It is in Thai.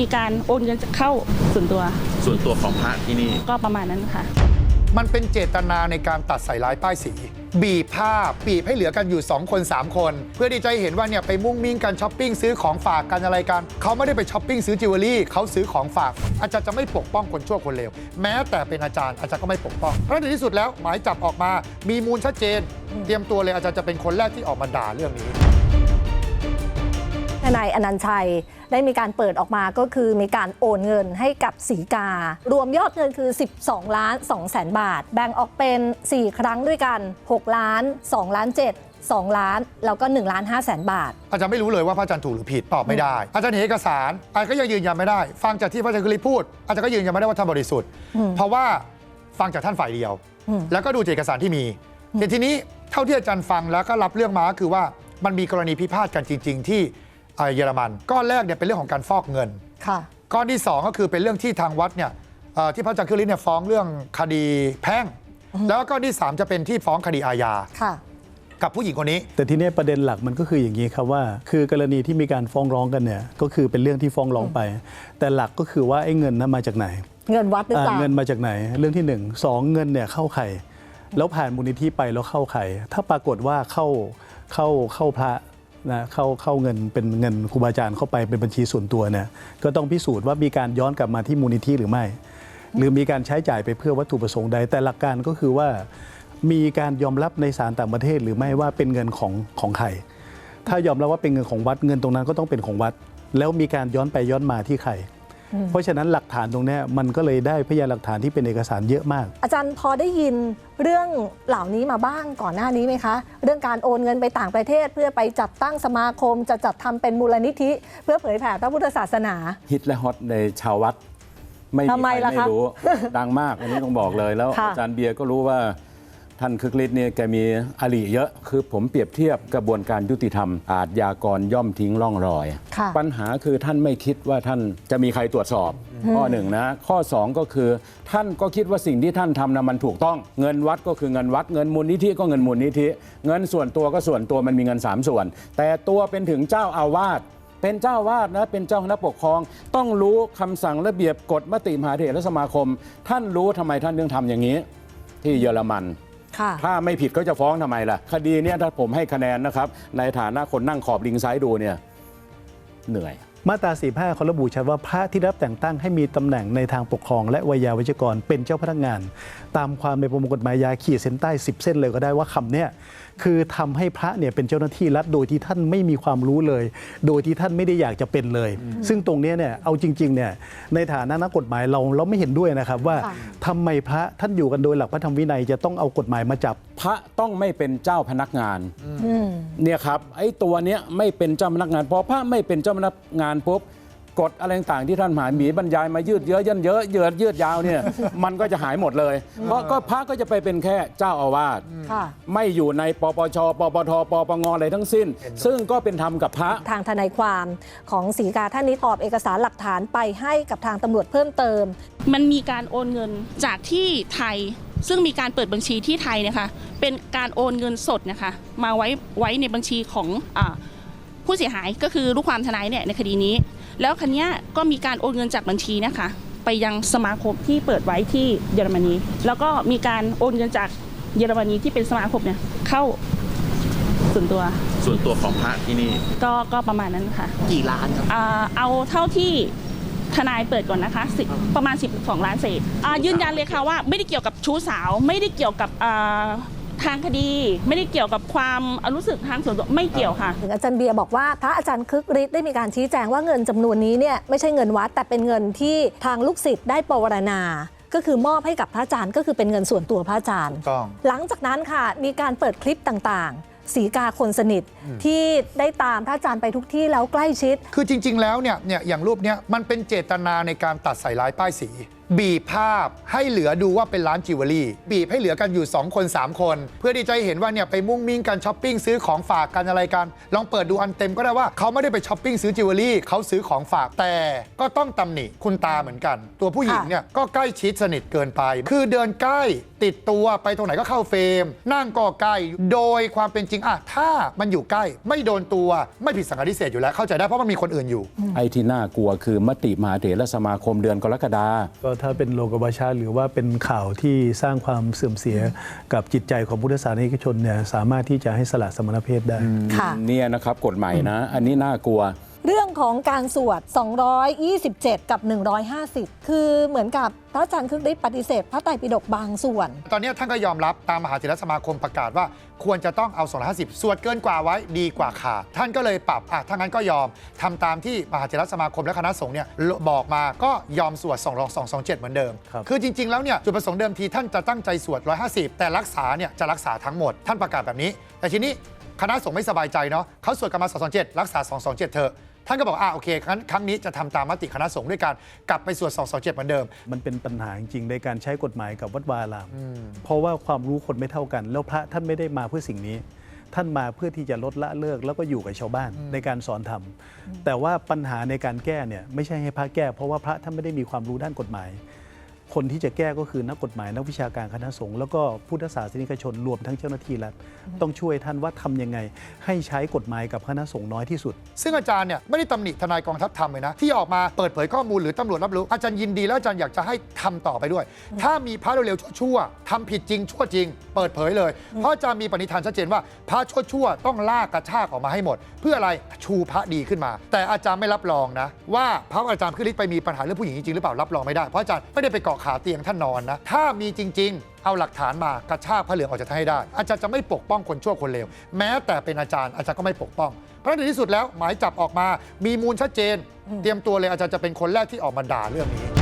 มีการโอนเงินเข้าส่วนตัว ส่วนตัวของพระที่นี่ ก็ประมาณนั้นค่ะ มันเป็นเจตนาในการตัดใส่ร้ายป้ายสี บีบผ้าบีบให้เหลือกันอยู่ 2 คน 3 คน เพื่อที่จะให้เห็นว่าเนี่ยไปมุ่งมิ่งกันช้อปปิ้งซื้อของฝากกันอะไรกัน เขาไม่ได้ไปช้อปปิ้งซื้อจิวเวลรี่เขาซื้อของฝาก อาจารย์จะไม่ปกป้องคนชั่วคนเลวแม้แต่เป็นอาจารย์อาจารย์ก็ไม่ปกป้องเพราะในที่สุดแล้วหมายจับออกมา มีมูลชัดเจน เตรียมตัวเลยอาจารย์จะเป็นคนแรกที่ออกมาด่าเรื่องนี้ท นายอนันต์ชัย ได้มีการเปิดออกมาก็คือมีการโอนเงินให้กับสีกา รวมยอดเงินคือ 12 ล้าน2แสนบาท แบ่งออกเป็น 4 ครั้งด้วยกัน 6 ล้าน 2 ล้าน 7 2 ล้าน แล้วก็1ล้าน5แสนบาท อาจารย์ไม่รู้เลยว่าพระอาจารย์ถูกหรือผิดตอบไม่ได้ อาจารย์เห็นเอกสารอาจารย์ก็ยังยืนยันไม่ได้ ฟังจากที่พระอาจารย์คริพูด อาจารย์ก็ยืนยันไม่ได้ว่าท่านบริสุทธิ์ เพราะว่าฟังจากท่านฝ่ายเดียวอืมแล้วก็ดูจากเอกสารที่มีแต่ทีนี้เท่าที่อาจารย์ฟังแล้วก็รับเรื่องมาก็คือว่ามันมีกรณีพิพาทกันจริง ๆ ที่ เอ่อเยอรมันก้อนแรกเนี่ยเป็นเรื่องของการฟอกเงิน ค่ะ ก้อนที่ 2 ก็คือเป็นเรื่องที่ทางวัดเนี่ยเอ่อที่พระอาจารย์คริเนี่ยฟ้องเรื่องคดีแพ่ง แล้วก็ก้อนที่ 3 จะเป็นที่ฟ้องคดีอาญาค่ะ กับผู้หญิงคนนี้ แต่ทีเนี้ยประเด็นหลักมันก็คืออย่างนี้ครับว่า คือกรณีที่มีการฟ้องร้องกันเนี่ยก็คือเป็นเรื่องที่ฟ้องร้องไป แต่หลักก็คือว่าไอ้เงินนั้นมาจากไหนเงินวัดหรือเปล่า อ่าเงินมาจากไหน เรื่องที่หนึ่งสองเงินเนี่ยเข้าใครแล้วผ่านมูลนิธิไปแล้วเข้าใครถ้าปรากฏว่าเข้าเข้าเข้าพระ นะเข้าเข้าเงินเป็นเงินครูบาอาจารย์เข้าไปเป็นบัญชีส่วนตัวเนี่ยก็ต้องพิสูจน์ว่ามีการย้อนกลับมาที่มูลนิธิหรือไม่ หรือมีการใช้จ่ายไปเพื่อวัตถุประสงค์ใด แต่หลักการก็คือว่า มีการยอมรับในศาลต่างประเทศหรือไม่ว่าเป็นเงินของของใครถ้ายอมรับว่าเป็นเงินของวัดเงินตรงนั้นก็ต้องเป็นของวัด แล้วมีการย้อนไปย้อนมาที่ใคร เพราะฉะนั้นหลักฐานตรงเนี้ยมันก็เลยได้พยานหลักฐานที่เป็นเอกสารเยอะมาก อาจารย์พอได้ยินเรื่องเหล่านี้มาบ้างก่อนหน้านี้ไหมคะ เรื่องการโอนเงินไปต่างประเทศ เพื่อไปจัดตั้งสมาคม จะจัดทำเป็นมูลนิธิ เพื่อเผยแผ่พระพุทธศาสนา ฮิตและฮอตในชาววัด ไม่มีทำไมใครล่ะไม่คะรู้ดังมากอันนี้ต้องบอกเลยแล้วค่ะอาจารย์เบียร์ก็รู้ว่า ท่านคึกฤทธิ์เนี่ยแกมีอลีเยอะ คือผมเปรียบเทียบกระบวนการยุติธรรม อาทยากรย่อมทิ้งร่องรอย ค่ะปัญหาคือท่านไม่คิดว่าท่านจะมีใครตรวจสอบ ข้อหนึ่งนะข้อสองก็คือ ท่านก็คิดว่าสิ่งที่ท่านทำนะมันถูกต้อง เงินวัดก็คือเงินวัดเงินมูลนิธิก็เงินมูลนิธิ เงินส่วนตัวก็ส่วนตัวมันมีเงินสามส่วน แต่ตัวเป็นถึงเจ้าอาวาสเป็นเจ้าอาวาสนะเป็นเจ้าคณะปกครอง ต้องรู้คำสั่งระเบียบกฎมติมหาเถรสมาคม ท่านรู้ทำไมท่านถึงทำอย่างนี้ ที่เยอรมันค่ะ ถ้าไม่ผิดก็จะฟ้องทำไมล่ะ คดีเนี้ยถ้าผมให้คะแนนนะครับ ในฐานะคนนั่งขอบลิงซ้ายดูเนี่ยเหนื่อย มาตรา 45เขาระบุชัดว่าพระที่รับแต่งตั้งให้มีตำแหน่งในทางปกครอง และวิยาวัจกรเป็นเจ้าพนักงาน ตามความในประมวลกฎหมายยาขีดเส้นใต้ 10 เส้นเลยก็ได้ว่าคำเนี้ยคือทำให้พระเนี่ยเป็นเจ้าหน้าที่รัฐโดยที่ท่านไม่มีความรู้เลย โดยที่ท่านไม่ได้อยากจะเป็นเลย ซึ่งตรงเนี้ยเนี่ยเอาจริงๆเนี่ยในฐานะนักกฎหมายเราเราไม่เห็นด้วยนะครับว่าค่ะทำไมพระท่านอยู่กันโดยหลักพระธรรมวินัยจะต้องเอากฎหมายมาจับ พระต้องไม่เป็นเจ้าพนักงานอืมเนี่ยครับไอ้ตัวเนี้ยไม่เป็นเจ้าพนักงานพอพระไม่เป็นเจ้าพนักงานปุ๊บกฎอะไรต่างๆที่ท่านหมายหมีบรรยายมายืดเยอะยันเยอะเยือดยืดยาวเนี่ย มันก็จะหายหมดเลย เพราะก็พระก็จะไปเป็นแค่เจ้าอาวาสค่ะไม่อยู่ในปปชปปทปปงอะไรทั้งสิ้น ซึ่งก็เป็นธรรมกับพระทางทนายความของสีกาท่านนี้ตอบเอกสารหลักฐานไปให้กับทางตำรวจเพิ่มเติม มันมีการโอนเงินจากที่ไทย ซึ่งมีการเปิดบัญชีที่ไทยนะคะเป็นการโอนเงินสดนะคะมาไว้ไว้ในบัญชีของอาผู้เสียหายก็คือลูกความทนายเนี่ยในคดีนี้ แล้วคันนี้ยก็มีการโอนเงินจากบัญชีนะคะไปยังสมาคมที่เปิดไว้ที่เยอรมนี แล้วก็มีการโอนเงินจากเยอรมนีที่เป็นสมาคมเนี่ยเข้าส่วนตัวส่วนตัวของพระที่นี่ ก็ก็ประมาณนั้นค่ะ กี่ล้านครับอ่าเอาเท่าที่ ทนายเปิดก่อนนะคะสิประมาณ 12 ล้านเศษอ่ายืนยันเลยค่ะว่าไม่ได้เกี่ยวกับชู้สาว ไม่ได้เกี่ยวกับอ่าทางคดี ไม่ได้เกี่ยวกับความรู้สึกทางส่วนตัวไม่เกี่ยวค่ะ ถึงอาจารย์เบียร์บอกว่าพระอาจารย์คึกฤทธิ์ได้มีการชี้แจงว่าเงินจำนวนนี้เนี่ยไม่ใช่เงินวัด แต่เป็นเงินที่ทางลูกศิษย์ได้ปวารณา ก็คือมอบให้กับพระอาจารย์ ก็คือเป็นเงินส่วนตัวพระอาจารย์ต้อง หลังจากนั้นค่ะมีการเปิดคลิปต่างๆ สีกาคนสนิทที่ได้ตามพระอาจารย์ไปทุกที่แล้วใกล้ชิด คือจริง ๆ แล้วเนี่ยเนี่ยอย่างรูปเนี้ยมันเป็นเจตนาในการตัดใส่ร้ายป้ายสี บีบภาพให้เหลือดูว่าเป็นร้านจิวเวลรี่ บีบให้เหลือกันอยู่ 2 คน 3 คน เพื่อที่จะให้เห็นว่าเนี่ยไปมุ่งมิ่งกันช้อปปิ้งซื้อของฝากกันอะไรกัน ลองเปิดดูอันเต็มก็ได้ว่าเขาไม่ได้ไปช้อปปิ้งซื้อจิวเวลรี่เขาซื้อของฝากแต่ก็ต้องตำหนิคุณตาเหมือนกัน ตัวผู้หญิงเนี่ยก็ใกล้ชิดสนิทเกินไป คือเดินใกล้ติดตัวไปตรงไหนก็เข้าเฟรมนั่งก็ใกล้โดยความเป็นจริงอะถ้ามันอยู่ใกล้ไม่โดนตัวไม่ผิดสังกัดพิเศษอยู่แล้วเข้าใจได้เพราะมันมีคนอื่นอยู่ ไอ้ที่น่ากลัวคือมติมหาเถรสมาคมเดือนกรกฎาก็ถ้าเป็นโลกบาชาหรือว่าเป็นข่าวที่สร้างความเสื่อมเสียกับจิตใจของพุทธศาสนิกชนเนี่ยสามารถที่จะให้สละสมณเพศได้ ค่ะ เนี่ยนะครับกฎหมายนะ อันนี้น่ากลัวเรื่อง ของการสวด 227 กับ 150 คือเหมือนกับพระอาจารย์คึกฤทธิ์ปฏิเสธ พระไตรปิฎกบางส่วน ตอนนี้ท่านก็ยอมรับตามมหาเถรสมาคมประกาศว่า ควรจะต้องเอา 250ส่วนเกินกว่าไว้ดีกว่าขาดท่านก็เลยปรับอะถ้างั้นก็ยอมทำตามที่มหาเถรสมาคมและคณะสงฆ์เนี่ยบอกมาก็ยอมสวด2 2 2 7 เหมือนเดิมครับคือจริง ๆ แล้วเนี่ยจุดประสงค์เดิมทีท่านจะตั้งใจสวด 150 แต่รักษาเนี่ยจะรักษาทั้งหมด ท่านประกาศแบบนี้ แต่ทีนี้คณะสงฆ์ไม่สบายใจเนาะเขาสวดกันมา227 รักษา 227 เถอะ ท่านก็บอกอะโอเคครั้งครั้งนี้จะทำตามมติคณะสงฆ์ด้วยการกลับไปสวด227เหมือนเดิม มันเป็นปัญหาจริงๆในการใช้กฎหมายกับวัดวาอาราม เพราะว่าความรู้คนไม่เท่ากัน แล้วพระท่านไม่ได้มาเพื่อสิ่งนี้ ท่านมาเพื่อที่จะลดละเลิก แล้วก็อยู่กับชาวบ้านในการสอนธรรม แต่ว่าปัญหาในการแก้เนี่ยไม่ใช่ให้พระแก้ เพราะว่าพระท่านไม่ได้มีความรู้ด้านกฎหมาย คนที่จะแก้ก็คือนักกฎหมายนักวิชาการคณะสงฆ์แล้วก็พุทธศาสนิกชนรวมทั้งเจ้าหน้าที่รัฐต้องช่วยท่านว่าทำยังไง ให้ใช้กฎหมายกับคณะสงฆ์น้อยที่สุด ซึ่งอาจารย์เนี่ยไม่ได้ตำหนิทนายกองทัพทำเลยนะ ที่ออกมาเปิดเผยข้อมูลหรือตำรวจรับรู้ อาจารย์ยินดีแล้วอาจารย์อยากจะให้ทำต่อไปด้วย ถ้ามีพระเร็วๆชั่วๆทำผิดจริงชั่วจริง เปิดเผยเลย เพราะอาจารย์มีปณิธานชัดเจนว่าพระชั่วๆต้องลากกระชากออกมาให้หมด เพื่ออะไรชูพระดีขึ้นมา แต่อาจารย์ไม่รับรองนะ ว่าพระอาจารย์ขึ้นฤทธิ์ไปมีปัญหาเรื่องผู้หญิงจริงๆหรือเปล่ารับรองไม่ได้เพราะอาจารย์ไม่ได้ไปเกาะขาเตียงท่านนอนนะ ถ้ามีจริง ๆ เอาหลักฐานมากระชากพระเหลืองออกจากท่านให้ได้ อาจารย์จะไม่ปกป้องคนชั่วคนเลว แม้แต่เป็นอาจารย์อาจารย์ก็ไม่ปกป้อง เพราะในที่สุดแล้วหมายจับออกมา มีมูลชัดเจน เตรียมตัวเลยอาจารย์จะเป็นคนแรกที่ออกมาด่าเรื่องนี้